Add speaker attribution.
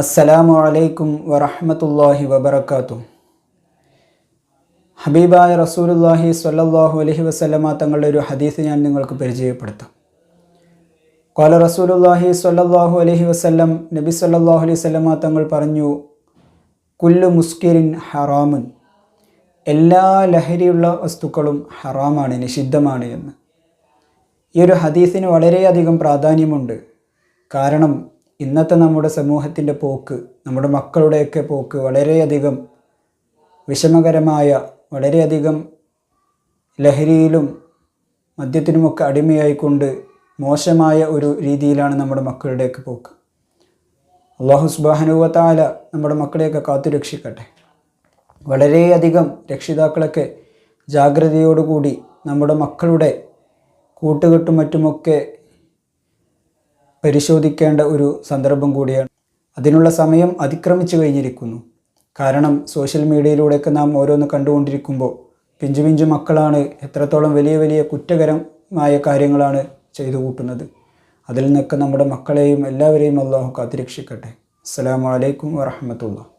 Speaker 1: അസ്സലാമു അലൈക്കും വറഹമത്തല്ലാഹി വബർക്കാത്തു ഹബീബായ റസൂലുല്ലാഹി സ്വല്ലല്ലാഹു അലൈഹി വസ്ലമ തങ്ങളുടെ ഒരു ഹദീസ് ഞാൻ നിങ്ങൾക്ക് പരിചയപ്പെടുത്താം. കോല റസൂലുല്ലാഹി സ്വല്ലല്ലാഹു അലൈഹി വസ്ലം നബി സല്ലാഹു അലൈഹി വസല്ലമ തങ്ങൾ പറഞ്ഞു കുല്ലു മുസ്കിരിൻ ഹറാമുൻ. എല്ലാ ലഹരിയുള്ള വസ്തുക്കളും ഹറാമാണ് നിഷിദ്ധമാണ് എന്ന്. ഈ ഒരു ഹദീസിന് വളരെയധികം പ്രാധാന്യമുണ്ട്. കാരണം ഇന്നത്തെ നമ്മുടെ സമൂഹത്തിന്റെ പോക്ക് നമ്മുടെ മക്കളുടെയൊക്കെ പോക്ക് വളരെയധികം വിഷമകരമായ വളരെയധികം ലഹരിയിലും മദ്യത്തിനുമൊക്കെ അടിമയായിക്കൊണ്ട് മോശമായ ഒരു രീതിയിലാണ് നമ്മുടെ മക്കളുടെയൊക്കെ പോക്ക്. അള്ളാഹു സുബാനുവത്താല നമ്മുടെ മക്കളെയൊക്കെ കാത്തു രക്ഷിക്കട്ടെ. വളരെയധികം രക്ഷിതാക്കളൊക്കെ ജാഗ്രതയോടുകൂടി നമ്മുടെ മക്കളുടെ കൂട്ടുകെട്ടും മറ്റുമൊക്കെ പരിശോധിക്കേണ്ട ഒരു സന്ദർഭം കൂടിയാണ്. അതിനുള്ള സമയം അതിക്രമിച്ചു കഴിഞ്ഞിരിക്കുന്നു. കാരണം സോഷ്യൽ മീഡിയയിലൂടെയൊക്കെ നാം ഓരോന്ന് കണ്ടുകൊണ്ടിരിക്കുമ്പോൾ പിഞ്ചു പിഞ്ചു മക്കളാണ് എത്രത്തോളം വലിയ വലിയ കുറ്റകരമായ കാര്യങ്ങളാണ് ചെയ്തു കൂട്ടുന്നത്. അതിൽ നിന്നൊക്കെ നമ്മുടെ മക്കളെയും എല്ലാവരെയും അള്ളാഹു കാത്തിരക്ഷിക്കട്ടെ. അസ്സാം വലൈക്കും വാഹമത്തുള്ള